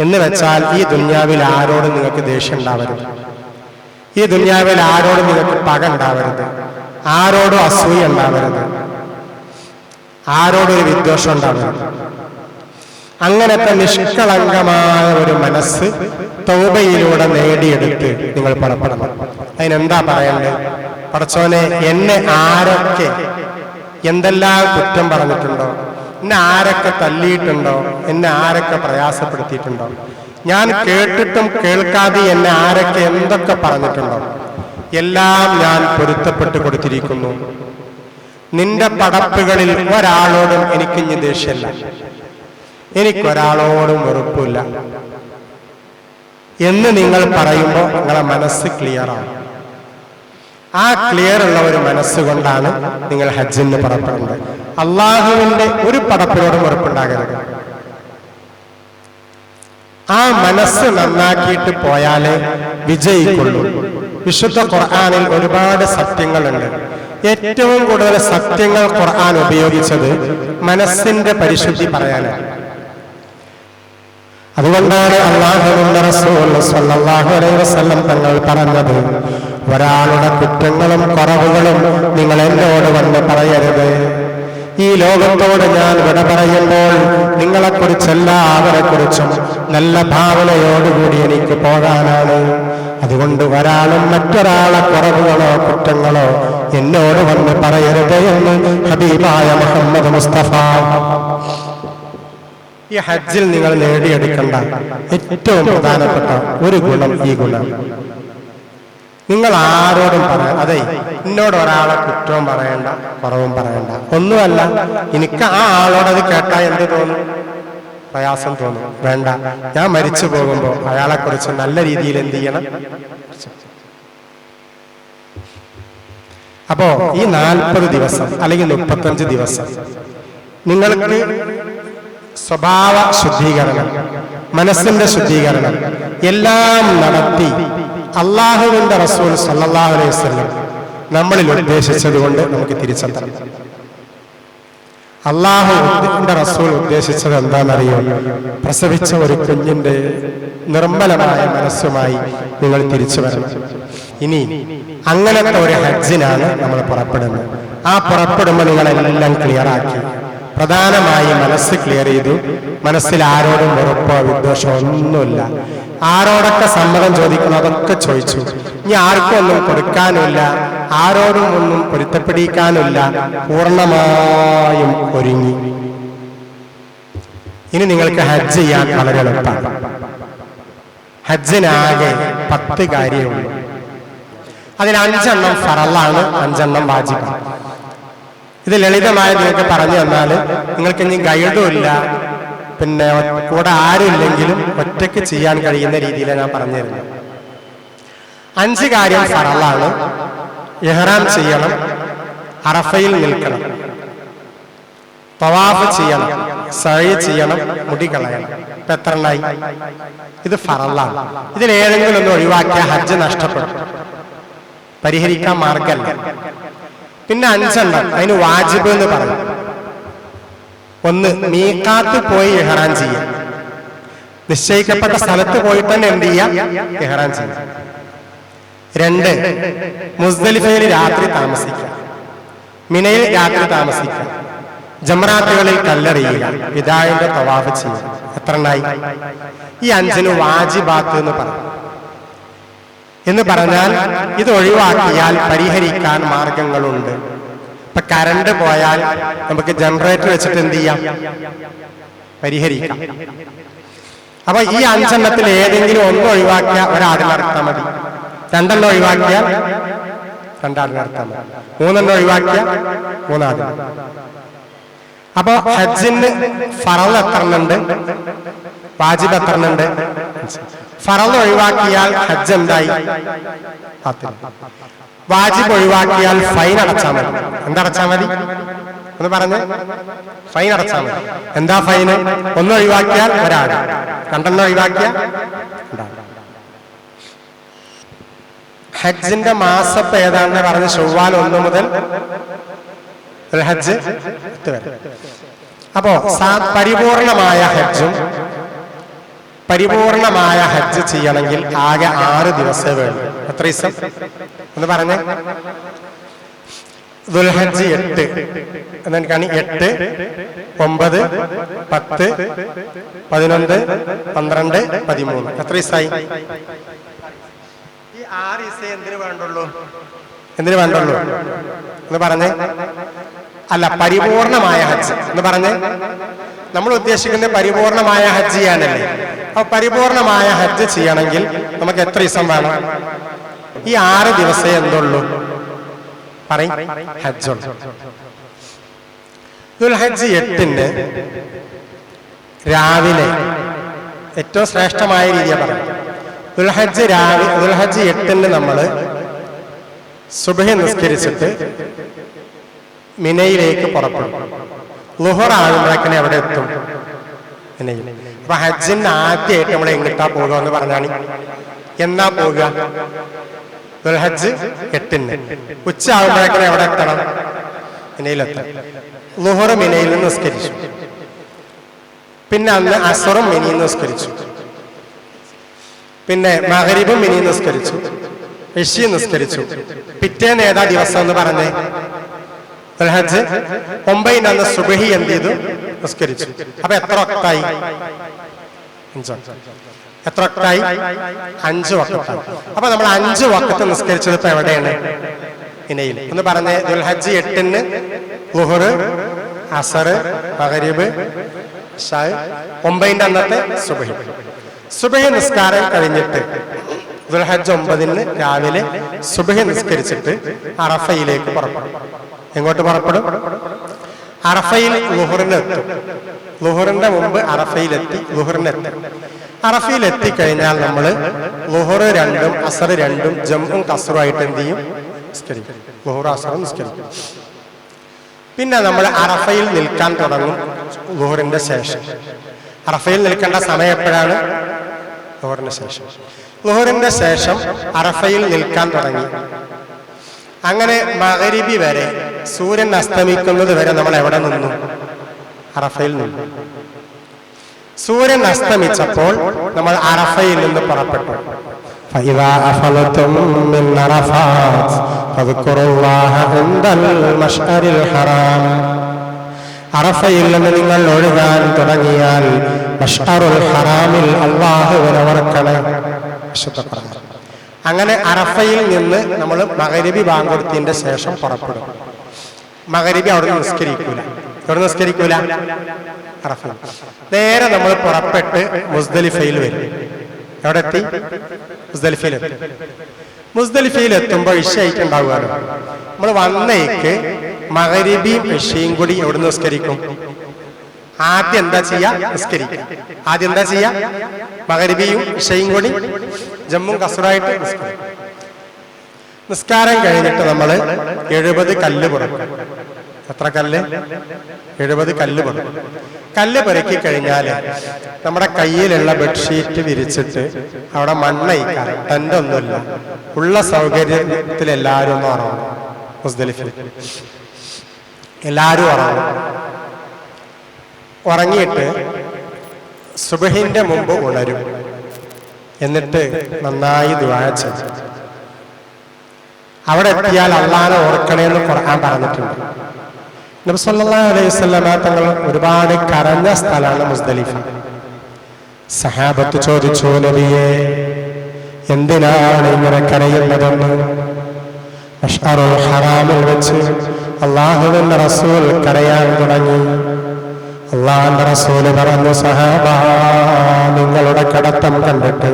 എന്ന് വെച്ചാൽ ഈ ദുന്യാവിൽ ആരോടും നിങ്ങൾക്ക് ദേഷ്യം ഉണ്ടാവരുത്. ഈ ദുന്യാവിൽ ആരോടും നിങ്ങൾക്ക് പക ഉണ്ടാവരുത്. ആരോടും അസൂയ ഉണ്ടാവരുത്. ആരോടും ഒരു വിദ്വേഷം ഉണ്ടാവരുത്. അങ്ങനത്തെ നിഷ്കളങ്കമായ ഒരു മനസ്സ് തൗബയിലൂടെ നേടിയെടുത്ത് നിങ്ങൾ പുറപ്പെടണം. അതിനെന്താ പറയണ്ടത് പടച്ചോനെ എന്നെ ആരൊക്കെ എന്തെല്ലാം കുറ്റം പറഞ്ഞിട്ടുണ്ടോ? എന്നെ ആരൊക്കെ തല്ലിയിട്ടുണ്ടോ എന്നെ ആരൊക്കെ പ്രയാസപ്പെടുത്തിയിട്ടുണ്ടോ? ഞാൻ കേട്ടിട്ടും കേൾക്കാതെ എന്നെ ആരൊക്കെ എന്തൊക്കെ പറഞ്ഞിട്ടുണ്ടോ? എല്ലാം ഞാൻ പൊരുത്തപ്പെട്ടു കൊടുത്തിരിക്കുന്നു. നിന്റെ പടപ്പുകളിൽ ഒരാളോടും എനിക്കിഞ്ഞ് ദേഷ്യമില്ല. എനിക്കൊരാളോടും വെറുപ്പില്ല എന്ന് നിങ്ങൾ പറയുമ്പോൾ നിങ്ങളെ മനസ്സ് ക്ലിയർ ആവും. ആ ക്ലിയർ ഉള്ള ഒരു മനസ്സുകൊണ്ടാണ് നിങ്ങൾ ഹജ്ജിന് പുറപ്പെടുന്നത്. അള്ളാഹുവിന്റെ ഒരു പടപ്പിനോടും ഉറപ്പുണ്ടാകരുത് ആ മനസ്സ് നന്നാക്കിയിട്ട് പോയാലേ വിജയിക്കുള്ളൂ. വിശുദ്ധ ഖുർആാനിൽ ഒരുപാട് സത്യങ്ങളുണ്ട്. ഏറ്റവും കൂടുതൽ സത്യങ്ങൾ ഖുർആൻ ഉപയോഗിച്ചത് മനസ്സിന്റെ പരിശുദ്ധി പറയാനാണ്. അതുകൊണ്ടാണ് അള്ളാഹു തങ്ങൾ പറഞ്ഞത് ഒരാളുടെ കുറ്റങ്ങളും കുറവുകളും നിങ്ങൾ എന്നോട് വന്ന് പറയരുത്. ഈ ലോകത്തോട് ഞാൻ വിട പറയുമ്പോൾ നിങ്ങളെക്കുറിച്ചല്ല അവരെക്കുറിച്ചും നല്ല ഭാവനയോടുകൂടി എനിക്ക് പോകാനാണ്. അതുകൊണ്ട് ഒരാളും മറ്റൊരാളെ കുറവുകളോ കുറ്റങ്ങളോ എന്നോട് വന്ന് പറയരുത് എന്ന് ഹബീബായ മുഹമ്മദ് മുസ്തഫ. ഈ ഹജ്ജിൽ നിങ്ങൾ നേടിയെടുക്കേണ്ട ഏറ്റവും പ്രധാനപ്പെട്ട ഒരു ഗുണം ഈ ഗുണം. നിങ്ങൾ ആരോടും പറയാം അതെ എന്നോട് ഒരാളെ കുറ്റവും പറയണ്ട കുറവും പറയണ്ട. ഒന്നുമല്ല എനിക്ക് ആ ആളോട് അത് കേട്ടാൽ എന്ത് തോന്നും? പ്രയാസം തോന്നും. വേണ്ട ഞാൻ മരിച്ചു പോകുമ്പോൾ അയാളെ കുറിച്ച് നല്ല രീതിയിൽ എന്ത് ചെയ്യണം? അപ്പോ ഈ നാൽപ്പത് ദിവസം അല്ലെങ്കിൽ മുപ്പത്തഞ്ച് ദിവസം നിങ്ങൾക്ക് സ്വഭാവ ശുദ്ധീകരണം മനസ്സിന്റെ ശുദ്ധീകരണം എല്ലാം നടത്തി അള്ളാഹുവിന്റെ റസൂൽ സല്ലല്ലാഹു അലൈഹി നമ്മളിൽ ഉദ്ദേശിച്ചത് കൊണ്ട് നമുക്ക് തിരിച്ചെത്തണം. അള്ളാഹുവിന്റെ റസൂൽ ഉദ്ദേശിച്ചത് എന്താണെന്നറിയോ? പ്രസവിച്ച ഒരു കുഞ്ഞിന്റെ നിർമ്മലമായ മനസ്സുമായി നിങ്ങൾ തിരിച്ചു വരണം. ഇനി അങ്ങനത്തെ ഒരു ഹജ്ജിനാണ് നമ്മൾ പുറപ്പെടുന്നത്. ആ പുറപ്പെടുമ്പോൾ നിങ്ങളെല്ലാം ക്ലിയർ ആക്കി പ്രധാനമായി മനസ്സ് ക്ലിയർ ചെയ്തു. മനസ്സിൽ ആരോടും ഉറപ്പോ വിദ്വേഷമോ ഒന്നുമില്ല. ആരോടൊക്കെ സമ്മതം ചോദിക്കുന്നു അതൊക്കെ ചോദിച്ചു. ഇനി ആർക്കും ഒന്നും കൊടുക്കാനുമില്ല ആരോടും ഒന്നും പൊരുത്തപ്പെടിക്കാനുമില്ല പൂർണമായും ഒരുങ്ങി. ഇനി നിങ്ങൾക്ക് ഹജ്ജ് ചെയ്യാൻ വളരെ എളുപ്പമാണ്. ഹജ്ജിനാകെ പത്ത് കാര്യമുള്ളൂ അതിൽ അഞ്ചെണ്ണം ഫറലാണ് അഞ്ചെണ്ണം വാജിബാണ്. ഇത് ലളിതമായ നിങ്ങൾക്ക് പറഞ്ഞു തന്നാൽ നിങ്ങൾക്ക് ഇനി ഗൈഡും ഇല്ല പിന്നെ കൂടെ ആരും ഇല്ലെങ്കിലും ഒറ്റയ്ക്ക് ചെയ്യാൻ കഴിയുന്ന രീതിയിൽ ഞാൻ പറഞ്ഞു തരുന്നത്. അഞ്ച് കാര്യം സറളാണ്. ഇഹ്റാം ചെയ്യണം. അറഫയിൽ നിൽക്കണം. തവാഫ് ചെയ്യണം. സഴി ചെയ്യണം. മുടി കളയണം. ഇപ്പൊ എത്ര ഇത് ഫറള്ളാണ് ഇതിൽ ഏതെങ്കിലും ഒന്ന് ഒഴിവാക്കിയ ഹജ്ജ് നഷ്ടപ്പെടും. പരിഹരിക്കാൻ മാർഗമല്ല. പിന്നെ അഞ്ചെണ്ണം. അതിന് വാജിബ് എന്ന് പറയും. ഒന്ന് മീക്കാത്ത് പോയി ഇഹ്റാൻ ചെയ്യാം നിശ്ചയിക്കപ്പെട്ട സ്ഥലത്ത് പോയി തന്നെ എന്ത് ചെയ്യാം? ഇഹ്റാൻ ചെയ്യാം രണ്ട് മുസ്ദലിഫയിൽ രാത്രി താമസിക്കുക മിനയിൽ രാത്രി താമസിക്കുക ജമറാത്തുകളിൽ കല്ലെറിയുക. പിതാവിന്റെ തവാഫ് ചെയ്യുക എത്ര ഈ അഞ്ചിന് വാജിബാത്ത് എന്ന് പറയും. എന്ന് പറഞ്ഞാൽ ഇത് ഒഴിവാക്കിയാൽ പരിഹരിക്കാൻ മാർഗങ്ങളുണ്ട്. ഇപ്പൊ കരണ്ട് പോയാൽ നമുക്ക് ജനറേറ്റർ വെച്ചിട്ട് എന്ത് ചെയ്യാം? പരിഹരിക്കാം. അപ്പൊ ഈ അഞ്ചെണ്ണത്തിൽ ഏതെങ്കിലും ഒന്ന് ഒഴിവാക്കിയാൽ ഒരാടിൽ നടത്താൻ മതി. രണ്ടെണ്ണം ഒഴിവാക്കിയാൽ നടത്താൻ മതി. മൂന്നെണ്ണം ഒഴിവാക്കിയാൽ മൂന്നാടിൽ അപ്പൊ ഹജ്ജിന് ഫറൽ എത്ര ഉണ്ട്? വാജിബ് എത്ര ഉണ്ട് ഒഴിവാക്കിയാൽ ഹജ്ജ് എന്തായി. വാജിബ് ഒഴിവാക്കിയാൽ ഫൈൻ അടച്ചാൽ മതി. എന്തടച്ചാൽ മതി? ഒന്ന് പറഞ്ഞ്. ഫൈൻ അടച്ചാൽ മതി. എന്താ ഫൈന്? ഒന്ന് ഒഴിവാക്കിയാൽ ഒരാൾ. രണ്ടെണ്ണം ഒഴിവാക്കിയാൽ. ഹജ്ജിന്റെ മാസപ്പ് ഏതാണെന്ന് പറഞ്ഞ് ചൊവ്വാൽ ഒന്ന് മുതൽ ഹജ്ജ് പത്ത് വരെ. അപ്പോ പരിപൂർണമായ ഹജ്ജും പരിപൂർണമായ ഹജ്ജ് ചെയ്യണമെങ്കിൽ ആകെ ആറ് ദിവസമേ വേണം എത്ര ദിവസം? ഒന്ന് പറഞ്ഞേ. ദുൽഹജ്ജ് എട്ട്. എന്നെനിക്കാണ് എട്ട് ഒമ്പത് പത്ത് പതിനൊന്ന് പന്ത്രണ്ട് പതിമൂന്ന്. എത്ര ദിവസമായി? ഈ ആറ് ദിവസം എന്തിനു വേണ്ടുള്ളൂ? എന്തിനു വേണ്ടുള്ളൂ? എന്ന് പറഞ്ഞേ. അല്ല പരിപൂർണമായ ഹജ്ജ്. എന്ന് പറഞ്ഞ്? നമ്മൾ ഉദ്ദേശിക്കുന്നത് പരിപൂർണമായ ഹജ്ജ് ചെയ്യാനല്ലേ? അപ്പൊ പരിപൂർണമായ ഹജ്ജ് ചെയ്യണമെങ്കിൽ നമുക്ക് എത്ര ദിവസം വേണം? ഈ ആറ് ദിവസം എന്തുള്ളൂ? പറയും. ഹജ്ജുണ്ട് ദുൽഹജ്ജ് എട്ടിന് രാവിലെ ഏറ്റവും ശ്രേഷ്ഠമായ രീതിയാണ് പറയുന്നത് ദുൽഹജ്ജ് രാവിലെ ദുൽഹജ്ജ് എട്ടിന് നമ്മൾ സുബഹി നിസ്കരിച്ചിട്ട് മിനയിലേക്ക് പുറപ്പെടും. ലുഹർ ആകുമ്പോഴേക്കിനെ അവിടെ എത്തും. മിനയിൽ. അപ്പൊ ഹജ്ജിന് ആദ്യമായിട്ട് നമ്മൾ എങ്ങിട്ടാ പോകുക എന്ന് പറഞ്ഞാണ് എന്നാ പോകുക? ദുൽഹജ്ജ് എട്ടിന്. ഉച്ച ആകുമ്പോഴേക്കിനെ എവിടെ എത്തണം? മിനയിലെത്തണം. ലുഹർ മിനയിൽ നിസ്കരിച്ചു. പിന്നെ അന്ന് അസറും മിനിയിൽ നിസ്കരിച്ചു. പിന്നെ മഹരീബും മിനി നിസ്കരിച്ചു. ഋഷി നിസ്കരിച്ചു. പിറ്റേന്ന് ഏതാ ദിവസം എന്ന് പറഞ്ഞേ ദുൽഹജ്ജ് ഒമ്പതിന് അന്ന് സുബഹി എന്ത് ചെയ്തു നിസ്കരിച്ചു. അപ്പൊ എത്ര വക്തായി? എത്ര വക്തായി? അഞ്ച് വക്കത്തായി അപ്പൊ നമ്മൾ അഞ്ച് വക്കത്ത് നിസ്കരിച്ചത് ഇപ്പൊ എവിടെയാണ്? ഇനയിൽ. ഒന്ന് പറഞ്ഞേ ദുൽഹജ് എട്ടിന് ലുഹർ അസർ മഹരീബ് ഒമ്പതിന്റെ അന്നത്തെ സുബഹി. സുബഹി നിസ്കാരം കഴിഞ്ഞിട്ട് ദുൽഹജ് ഒമ്പതിന് രാവിലെ സുബഹി നിസ്കരിച്ചിട്ട് അറഫയിലേക്ക് പുറപ്പെടും. എങ്ങോട്ട് പുറപ്പെടും? അറഫയിൽ ലുഹറിനെത്തും ലുഹറിന്റെ മുമ്പ് അറഫയിലെത്തി ലുഹറിനെത്തും അറഫയിൽ എത്തിക്കഴിഞ്ഞാൽ നമ്മൾ ലുഹർ രണ്ടും അസർ രണ്ടും ജമ്മും കസറുമായിട്ട് എന്ത് ചെയ്യും? നിസ്കരിക്കും. അസറും നിസ്കരിക്കും. പിന്നെ നമ്മൾ അറഫയിൽ നിൽക്കാൻ തുടങ്ങും ലുഹറിന്റെ ശേഷം. അറഫയിൽ നിൽക്കേണ്ട സമയം എപ്പോഴാണ്? ലുഹറിന് ശേഷം. ലുഹറിന്റെ ശേഷം അറഫയിൽ നിൽക്കാൻ തുടങ്ങി. അങ്ങനെ മകരിബി വരെ സൂര്യൻ അസ്തമിക്കുന്നത് വരെ നമ്മൾ എവിടെ നിന്നു അറഫയിൽ നിന്നു സൂര്യൻ അസ്തമിച്ചപ്പോൾ നമ്മൾ അറഫയിൽ നിന്ന് പുറപ്പെട്ടു فإذا أفلتم من عرفات فاذكروا الله عند المشعر الحرام അറഫയിൽ നിന്ന് നിങ്ങൾ ഒഴുകാൻ തുടങ്ങിയാൽ മഷ്അറുൽ ഹറാമിൽ അള്ളാഹുവിനെ ഓർക്കണേ വിശുദ്ധ ഖുർആൻ. അങ്ങനെ അറഫയിൽ നിന്ന് നമ്മൾ മകരിബി ബാങ്കൊടുത്തിന്റെ ശേഷം പുറപ്പെടും മകരിബി അവിടെ നിസ്കരിക്കൂല. എവിടെ നിസ്കരിക്കൂല? നേരെ നമ്മൾ പുറപ്പെട്ട് മുസ്ദലിഫയിൽ വരും. എവിടെ എത്തി? മുസ്ദലിഫയിൽ എത്തി. മുസ്ദലിഫയിൽ എത്തുമ്പോൾ ഇഷയായിട്ട് ഉണ്ടാവുകയാണ്. നമ്മൾ വന്നേക്ക് മകരബിയും ഇഷയും കൂടി എവിടെ നിസ്കരിക്കും? ആദ്യം എന്താ ചെയ്യാ? നിസ്കരിക്കുക ആദ്യം എന്താ ചെയ്യാ? മകരബിയും ഇഷയും കൂടി ജമ്മു കസുറായിട്ട് നിസ്കരിക്കും. നിസ്കാരം കഴിഞ്ഞിട്ട് നമ്മൾ എഴുപത് കല്ല് പുറക്കും. എത്ര കല്ല്? എഴുപത് കല്ല് പുറക്കും. കല്ല് പെറുക്കി. കഴിഞ്ഞാൽ നമ്മുടെ കയ്യിലുള്ള ബെഡ്ഷീറ്റ് വിരിച്ചിട്ട് അവിടെ മണ്ണയിക്കാൻ ടെന്റ് ഒന്നുമില്ല. ഉള്ള സൗകര്യത്തിൽ എല്ലാവരും ഒന്ന് ഉറങ്ങും മുസ്ദലിഫിൽ എല്ലാവരും ഉറങ്ങും ഉറങ്ങിയിട്ട് സുബഹിന്റെ മുമ്പ് ഉണരും. എന്നിട്ട് നന്നായി ദുആ ചെയ്യും അവിടെ എത്തിയാൽ അള്ളാനെ ഓർക്കണേന്ന് ഖുർആൻ പറഞ്ഞിട്ടുണ്ട്. നബി സല്ലല്ലാഹു അലൈഹി വസല്ലമ തങ്ങൾ ഒരുപാട് കരഞ്ഞ സ്ഥലമാണ് മുസ്ദലിഫ സഹാബത്ത് ചോദിച്ചു നബിയെ എന്തിനാണ് ഇങ്ങനെ കരയുന്നതെന്ന്? ഹറാമിൽ വെച്ച് അള്ളാഹുവിന്റെ റസൂൽ കരയാൻ തുടങ്ങി. അള്ളാഹിന്റെ റസൂൽ പറഞ്ഞു സഹാബ നിങ്ങളുടെ കടത്തം കണ്ടിട്ട്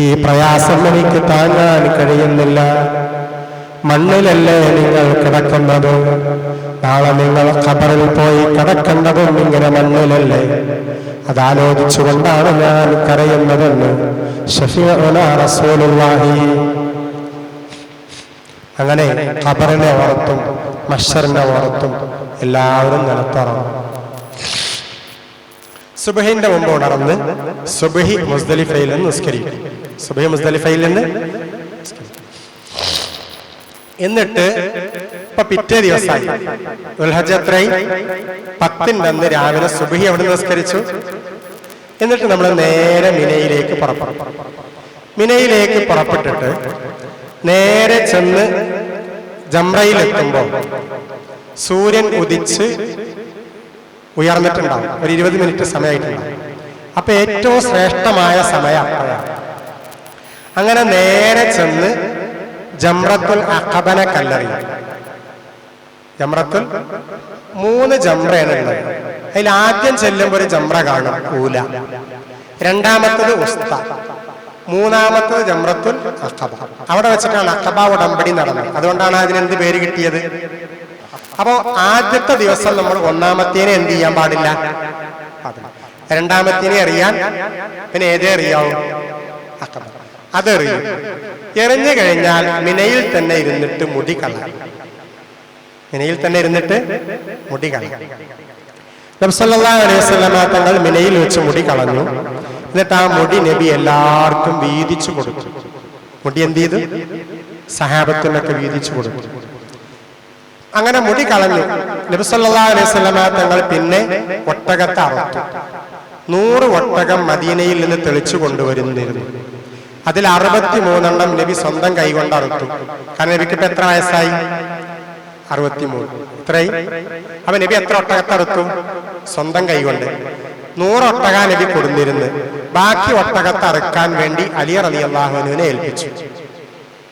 ഈ പ്രയാസം എനിക്ക് താങ്ങാൻ കഴിയുന്നില്ല. മണ്ണിലല്ലേ നിങ്ങൾ കിടക്കുന്നത്? നാളെ നിങ്ങൾ ഖബറിൽ പോയി കിടക്കുന്നതും ഇങ്ങനെ മണ്ണിലല്ലേ? അതാലോചിച്ചുകൊണ്ടാണ് ഞാൻ കരയുന്നതെന്ന്. റസൂലുള്ളാഹി. അങ്ങനെ ഖബറിനെ ഓർത്തും മഷറിനെ ഓർത്തും എല്ലാവരും നിലത്തറും സുബഹിന്റെ മുമ്പ് ഉണർന്ന് സുബഹി മുസ്ദലിഫയിൽ നിസ്കരിക്കും. നിന്ന് എന്നിട്ട് ഇപ്പൊ പിറ്റേ ദിവസമായി. ദുൽഹജ്ജ് എത്രയും പത്തിന്റെ അന്ന് രാവിലെ സുബഹി അവിടെ നിസ്കരിച്ചു. എന്നിട്ട് നമ്മൾ നേരെ മിനയിലേക്ക് പുറപ്പെടും മിനയിലേക്ക് പുറപ്പെട്ടിട്ട് നേരെ ചെന്ന് ജംറയിലെത്തുമ്പോൾ സൂര്യൻ ഉദിച്ച് ഉയർന്നിട്ടുണ്ടാവും. ഒരു ഇരുപത് മിനിറ്റ് സമയമായിട്ടുണ്ടാവും. അപ്പൊ ഏറ്റവും ശ്രേഷ്ഠമായ സമയം അപ്പോഴാണ് അങ്ങനെ നേരെ ചെന്ന് ജംറത്തുൽ അഖബന കല്ലറി ജംറത്തുൽ മൂന്ന് ജംറയാണ് ഉള്ളത്. അതിൽ ആദ്യം ചെല്ലുമ്പോൾ ഒരു ജംറ കാണും ഊല. രണ്ടാമത്തത് ഉസ്ത. മൂന്നാമത്തത് ജംറത്തുൽ അഖബ. അവിടെ വെച്ചിട്ടാണ് അഖബ ഉടമ്പടി നടന്നത്. അതുകൊണ്ടാണ് അതിന് എന്ത് പേര് കിട്ടിയത്? അപ്പോ ആദ്യത്തെ ദിവസം നമ്മൾ ഒന്നാമത്തേനെ എന്ത് ചെയ്യാൻ പാടില്ല. രണ്ടാമത്തേനെ അറിയാൻ പിന്നെ ഏതേ അറിയാവൂ? അഖബ. അതെറിയും എറിഞ്ഞു കഴിഞ്ഞാൽ മിനയിൽ തന്നെ ഇരുന്നിട്ട് മുടി കളയും മിനയിൽ തന്നെ ഇരുന്നിട്ട് മുടി കളയും നബ്സല്ലാ തങ്ങൾ മിനയിൽ വെച്ച് മുടി കളഞ്ഞു എന്നിട്ട് ആ മുടി നബി എല്ലാവർക്കും വീതിച്ചു കൊടുത്തു. മുടി എന്ത് ചെയ്തു? സഹാബത്തിനൊക്കെ വീതിച്ചു കൊടുത്തു. അങ്ങനെ മുടി കളഞ്ഞു നബി സല്ലല്ലാഹു അലൈഹി വസല്ലമ തങ്ങൾ പിന്നെ ഒട്ടകത്തെ അറുത്തു. നൂറ് ഒട്ടകം മദീനയിൽ നിന്ന് തെളിച്ചു കൊണ്ടുവരുന്നിരുന്നു. അതിൽ അറുപത്തി മൂന്നെണ്ണം നബി സ്വന്തം കൈകൊണ്ട് അറുത്തു. കാരണം നബിക്ക് ഇപ്പൊ എത്ര വയസ്സായി? അറുപത്തിമൂന്ന്. ഇത്രയും? അപ്പൊ നബി എത്ര ഒട്ടകത്തറുത്തു സ്വന്തം കൈകൊണ്ട്. നൂറ് ഒട്ടക നബി കൊടുന്നിരുന്ന്. ബാക്കി ഒട്ടകത്ത് അറുക്കാൻ വേണ്ടി അലി റലി അള്ളാഹുവിനെ ഏൽപ്പിച്ചു.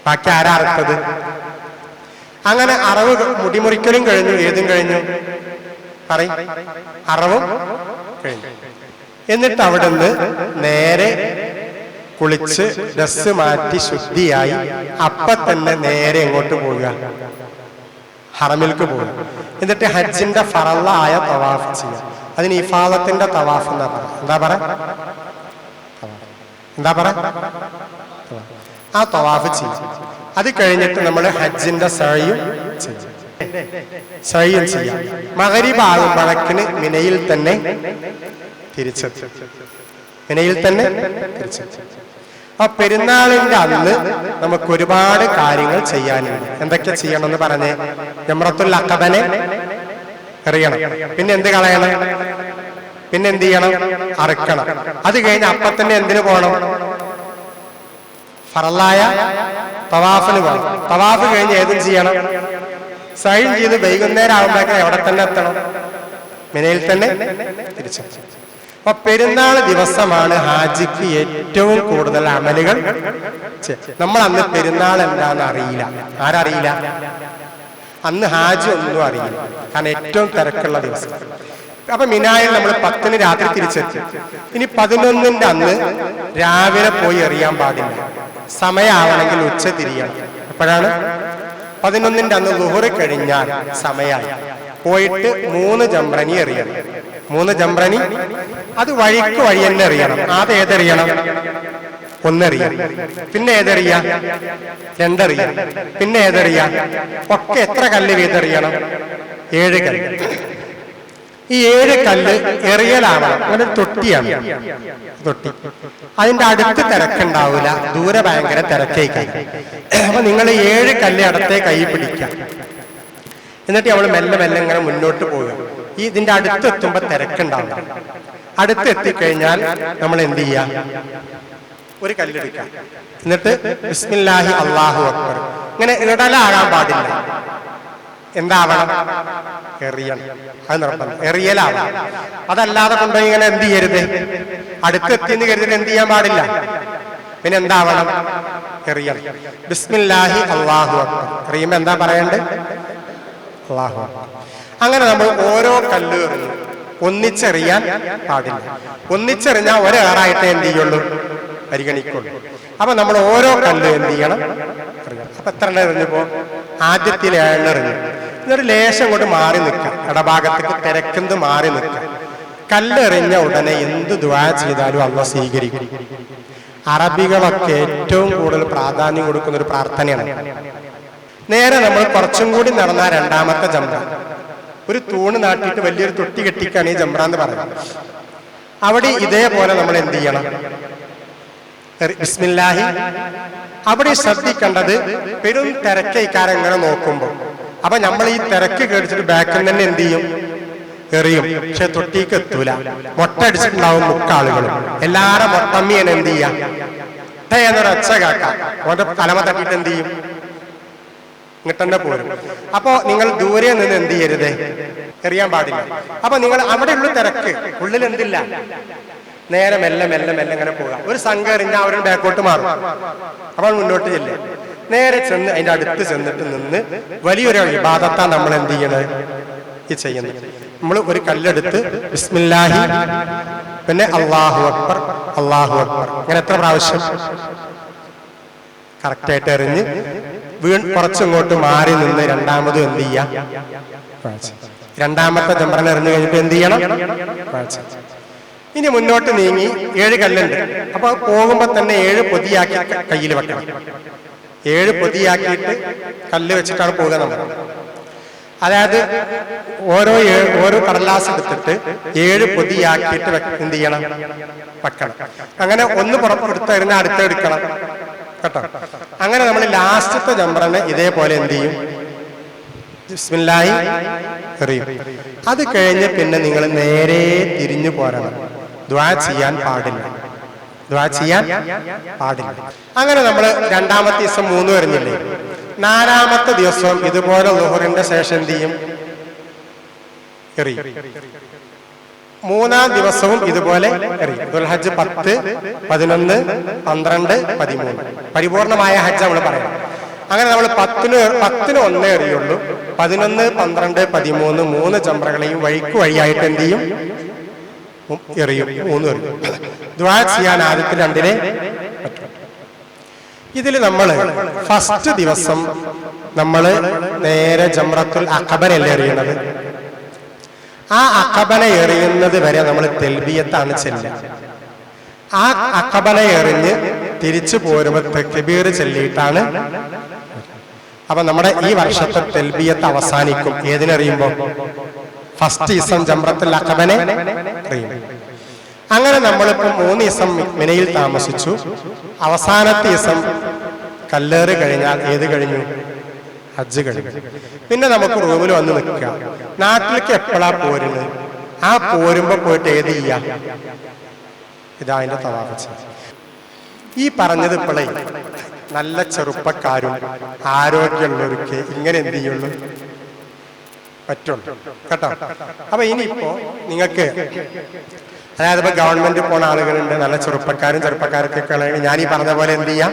ബാക്കി ആരാ അറുത്തത്? അങ്ങനെ അറവ് മുടിമുറിക്കലും കഴിഞ്ഞു. ഏതും കഴിഞ്ഞു? പറയും. അറവും കഴിഞ്ഞു. എന്നിട്ട് അവിടുന്ന് നേരെ കുളിച്ച് ഡ്രസ് മാറ്റി ശുദ്ധിയായി അപ്പ തന്നെ നേരെ എങ്ങോട്ട് പോവുക? ഹറമിൽക്ക് പോവുക. എന്നിട്ട് ഹജ്ജിന്റെ ഫറള്ളായ തവാഫ് ചെയ്യുക അതിന് ഇഫാദത്തിന്റെ തവാഫ് എന്നാ പറ എന്താ പറ? എന്താ പറ? ആ തവാഫ് ചെയ്യും. അത് കഴിഞ്ഞിട്ട് നമ്മൾ ഹജ്ജിന്റെ സഴയും ചെയ്യും. സഴയും ചെയ്യാം. മകരിബ് ആകുമ്പോഴക്കിന് മിനയിൽ തന്നെ തിരിച്ചെത്തി. മിനയിൽ തന്നെ? ആ പെരുന്നാളിന്റെ അന്ന് നമുക്ക് ഒരുപാട് കാര്യങ്ങൾ ചെയ്യാനുണ്ട്. എന്തൊക്കെ ചെയ്യണം എന്ന് പറഞ്ഞേ? ജമ്രത്തുൽ അക്കബനെ എറിയണം. പിന്നെ എന്ത് കളയണം? പിന്നെ എന്ത് ചെയ്യണം? അറക്കണം. അത് കഴിഞ്ഞ അപ്പൊ തന്നെ എന്തിനു പോകണം? ഫറലായ തവാഫിന് പോകണം. തവാഫ് കഴിഞ്ഞ് ഏതും ചെയ്യണം. സൈൻ ചെയ്ത് വൈകുന്നേരം ആകുമ്പോഴേക്കും എവിടെ തന്നെ എത്തണം? മിനയിൽ തന്നെ തിരിച്ചെത്തും അപ്പൊ പെരുന്നാൾ ദിവസമാണ് ഹാജിക്ക് ഏറ്റവും കൂടുതൽ അമലുകൾ. നമ്മൾ അന്ന് പെരുന്നാൾ എന്താന്ന് അറിയില്ല. ആരറിയില്ല? അന്ന് ഹാജി ഒന്നും അറിയില്ല. കാരണം ഏറ്റവും തിരക്കുള്ള ദിവസം. അപ്പൊ മിനായിൽ നമ്മൾ പത്തിന് രാത്രി തിരിച്ചെത്തി. ഇനി പതിനൊന്നിന്റെ അന്ന് രാവിലെ പോയി എറിയാൻ പാടില്ല. സമയമാവണമെങ്കിൽ ഉച്ച തിരിയണം. എപ്പോഴാണ് പതിനൊന്നിന്റെ അന്ന് ലുഹറ് കഴിഞ്ഞാൽ സമയമായി പോയിട്ട് മൂന്ന് ജംറനി എറിയണം. മൂന്ന് ജംറനി അത് വഴിക്ക് വഴി തന്നെ എറിയണം അത് ഏതെറിയണം? ഒന്നെറിയാം. പിന്നെ ഏതെറിയാം? രണ്ടറിയാം. പിന്നെ ഏതെറിയാം? ഒക്കെ എത്ര കല്ല് വീതെറിയണം? ഏഴ് കല്ല്. ഈ ഏഴ് കല്ല് എറിയലാവണം അങ്ങനെ തൊട്ടിയാണ്. തൊട്ടി. അതിന്റെ അടുത്ത് തിരക്കുണ്ടാവില്ല ദൂരെ ഭയങ്കര തിരക്കേക്കായി അപ്പൊ നിങ്ങൾ ഏഴ് കല്ല് അടുത്തേ കൈ പിടിക്കാം എന്നിട്ട് നമ്മൾ മെല്ലെ മെല്ലെ ഇങ്ങനെ മുന്നോട്ട് പോകുക ഈ ഇതിന്റെ അടുത്ത് എത്തുമ്പോ തിരക്കുണ്ടാവില്ല അടുത്ത് എത്തിക്കഴിഞ്ഞാൽ നമ്മൾ എന്ത് ചെയ്യാം? ഒരു കല്ലെടുക്കാം. എന്നിട്ട് ബിസ്മില്ലാഹി അള്ളാഹു അക്ബർ. ഇങ്ങനെ ഇടലാകാൻ പാടില്ല. എന്താവണം? എറിയണം. അത് നിർബന്ധം. എറിയലാവണം. അതല്ലാതെ കൊണ്ടുപോയി ഇങ്ങനെ എന്ത് ചെയ്യരുത്? അടുത്തെത്തിയെന്ന് കരുതി എന്ത് ചെയ്യാൻ പാടില്ല. പിന്നെ എന്താവണം? എറിയണം. ബിസ്മില്ലാഹി അള്ളാഹു അക്ബർ. എറിയുമ്പോ എന്താ പറയണ്ടേ? അള്ളാഹു അക്ബർ. അങ്ങനെ നമ്മൾ ഓരോ കല്ലുകളും ഒന്നിച്ചെറിയാൻ പാടില്ല. ഒന്നിച്ചെറിഞ്ഞാൽ ഒരേറായിട്ട് എന്ത് ചെയ്യുള്ളൂ? പരിഗണിക്കുള്ളൂ. അപ്പൊ നമ്മൾ ഓരോ കല്ല് എന്ത് ചെയ്യണം? അപ്പൊ എത്ര എണ്ണം എറിഞ്ഞപ്പോ ആദ്യത്തിൽ ഏഴെണ്ണം എറിഞ്ഞു. എന്നിട്ട് ലേശം കൊണ്ട് മാറി നിൽക്കാം ഇടഭാഗത്തേക്ക് തിരക്കുന്നത് മാറി നിൽക്കാം കല്ലെറിഞ്ഞ ഉടനെ എന്ത് ദ്വാ ചെയ്താലും അള്ള സ്വീകരിക്കും. അറബികളൊക്കെ ഏറ്റവും കൂടുതൽ പ്രാധാന്യം കൊടുക്കുന്ന ഒരു പ്രാർത്ഥനയാണ്. നേരെ നമ്മൾ കുറച്ചും കൂടി നടന്ന രണ്ടാമത്തെ ജംറ ഒരു തൂണ് നാട്ടിയിട്ട് വലിയൊരു തൊട്ടി കെട്ടിക്കാണ് ഈ ജംറ എന്ന് പറയുന്നത്. അവിടെ ഇതേപോലെ നമ്മൾ എന്ത് ചെയ്യണം? ബിസ്മില്ലാഹി. അവിടെ ശ്രദ്ധിക്കേണ്ടത് പെരും തിരക്കൈക്കാരൻ ഇങ്ങനെ നോക്കുമ്പോൾ. അപ്പൊ നമ്മൾ ഈ തിരക്ക് കേടിച്ചിട്ട് ബാക്കിൽ തന്നെ എന്ത് ചെയ്യും? എറിയും. പക്ഷെ തൊട്ടിക്ക് എത്തൂല. മുട്ട അടിച്ചിട്ടുണ്ടാവും മുക്കാളുകളും എല്ലാരും മൊട്ടമ്മിയാണ് എന്ത് ചെയ്യാം? ടേ എന്നൊരു ഒച്ച കേക്കാം ഓന്റെ തലമ തട്ടിയിട്ട് എന്ത് ചെയ്യും? ഇങ്ങോട്ടെ പോരും. അപ്പോ നിങ്ങൾ ദൂരെ നിന്ന് എന്ത് ചെയ്യരുത്? എറിയാൻ പാടില്ല. അപ്പൊ നിങ്ങൾ അവിടെ ഉള്ള തിരക്ക് ഉള്ളിൽ എന്തില്ല? നേരെ മെല്ലെ മെല്ലെ മെല്ലെ ഇങ്ങനെ പോകാം ഒരു സംഘം എറിഞ്ഞാൽ അവരുടെ ബാക്കോട്ട് മാറും. അപ്പോൾ മുന്നോട്ട് ചെല്ലേ. നേരെ ചെന്ന് അതിന്റെ അടുത്ത് ചെന്നിട്ട് നിന്ന് വലിയൊരു വിവാദത്താ നമ്മൾ എന്ത് ചെയ്യണത് ഈ ചെയ്യുന്നത്. നമ്മൾ ഒരു കല്ലെടുത്ത് ബിസ്മില്ലാഹി പിന്നെ അള്ളാഹു അക്ബർ അള്ളാഹു അക്ബർ. ഇങ്ങനെ എത്ര പ്രാവശ്യം? കറക്റ്റായിട്ട് എറിഞ്ഞ് വീൺ കുറച്ചിങ്ങോട്ട് മാറി നിന്ന് രണ്ടാമത് എന്ത് ചെയ്യാം. രണ്ടാമത്തെ ചെമ്പറൻ എറിഞ്ഞു കഴിഞ്ഞിട്ട് എന്ത് ചെയ്യണം. ഇനി മുന്നോട്ട് നീങ്ങി ഏഴ് കല്ലുണ്ട്. അപ്പൊ പോകുമ്പോ തന്നെ ഏഴ് പൊതിയാക്കി കയ്യിൽ വെക്കണം. ഏഴ് പൊതിയാക്കിയിട്ട് കല്ല് വെച്ചിട്ടാണ് പോകുക നമ്മൾ. അതായത് ഓരോ ഓരോ കടലാസ് എടുത്തിട്ട് ഏഴ് പൊതിയാക്കിയിട്ട് എന്ത് ചെയ്യണം? വെക്കണം. അങ്ങനെ ഒന്ന് പുറപ്പെടുത്തരുന്ന അടുത്ത എടുക്കണം. കേട്ടോ. അങ്ങനെ നമ്മൾ ലാസ്റ്റത്തെ ജംറനെ ഇതേപോലെ എന്ത് ചെയ്യും? അത് കഴിഞ്ഞ് പിന്നെ നിങ്ങൾ നേരെ തിരിഞ്ഞു പോരണം. ദ്വാ ചെയ്യാൻ പാടില്ല. ദ്വാ ചെയ്യാൻ പാടില്ല. അങ്ങനെ നമ്മൾ രണ്ടാമത്തെ ദിവസം മൂന്ന് വരുന്നില്ലേ? നാലാമത്തെ ദിവസം ഇതുപോലെ ലോഹറിന്റെ ശേഷം എന്ത് ചെയ്യും? എറിയും മൂന്നാം ദിവസവും ഇതുപോലെ എറിയും ദുൽഹജ്ജ് പത്ത് പതിനൊന്ന് പന്ത്രണ്ട് പതിമൂന്ന്. പരിപൂർണമായ ഹജ്ജ് നമ്മൾ പറയാം. അങ്ങനെ നമ്മൾ പത്തിന് പത്തിന് ഒന്നേ എറിയുള്ളൂ പതിനൊന്ന് പന്ത്രണ്ട് പതിമൂന്ന് മൂന്ന് ചമ്പ്രകളെയും വഴിക്ക് വഴിയായിട്ട് എന്ത് ചെയ്യും? എറിയും. മൂന്ന് എറിയും. ദ്വാ ചെയ്യാൻ ആദ്യത്തെ രണ്ടിനെ ഇതിൽ നമ്മൾ ഫസ്റ്റ് ദിവസം നമ്മൾ നേരെ ജമ്രത്തുൽ അക്കബരല്ലേ എറിയണത്? ആ അക്കബല എറിയുന്നത് വരെ നമ്മൾ തെൽബിയത്താണ് ചെല്ലുക. ആ അക്കബല എറിഞ്ഞ് തിരിച്ചു പോരുമ്പോൾ തെക്കബീർ ചെല്ലിയിട്ടാണ് അപ്പൊ നമ്മുടെ ഈ വർഷത്തെ തെൽബിയത്ത് അവസാനിക്കും. ഏതിനറിയുമ്പോ ഫസ്റ്റ് ഇസം ജമ്രത്തുൽ അക്കബനെ അറിയും അങ്ങനെ നമ്മളിപ്പോ മൂന്ന് ദിവസം മിനയിൽ താമസിച്ചു. അവസാനത്തെ ദിവസം കല്ലേറ് കഴിഞ്ഞാൽ ഏത് കഴിഞ്ഞു? ഹജ്ജ് കഴിഞ്ഞു. പിന്നെ നമുക്ക് റൂമിൽ വന്ന് നിൽക്കാം. നാട്ടിലേക്ക് എപ്പോഴാ പോരുന്നത്? ആ പോരുമ്പോ പോയിട്ട് ഏത് ചെയ്യാം? ഇതാ അതിന്റെ തവാഫ ഈ പറഞ്ഞത് ഇപ്പോഴേ നല്ല ചെറുപ്പക്കാരും ആരോഗ്യമുള്ളവർക്ക് ഇങ്ങനെ എന്ത് ചെയ്യുള്ളൂ? പറ്റുള്ളൂ. കേട്ടോ? അപ്പൊ ഇനിയിപ്പോ നിങ്ങൾക്ക് അതായത് ഇപ്പൊ ഗവൺമെന്റ് പോണ ആളുകളുണ്ട്. നല്ല ചെറുപ്പക്കാരും ചെറുപ്പക്കാരൊക്കെ ഞാൻ ഈ പറഞ്ഞ പോലെ എന്ത് ചെയ്യാം.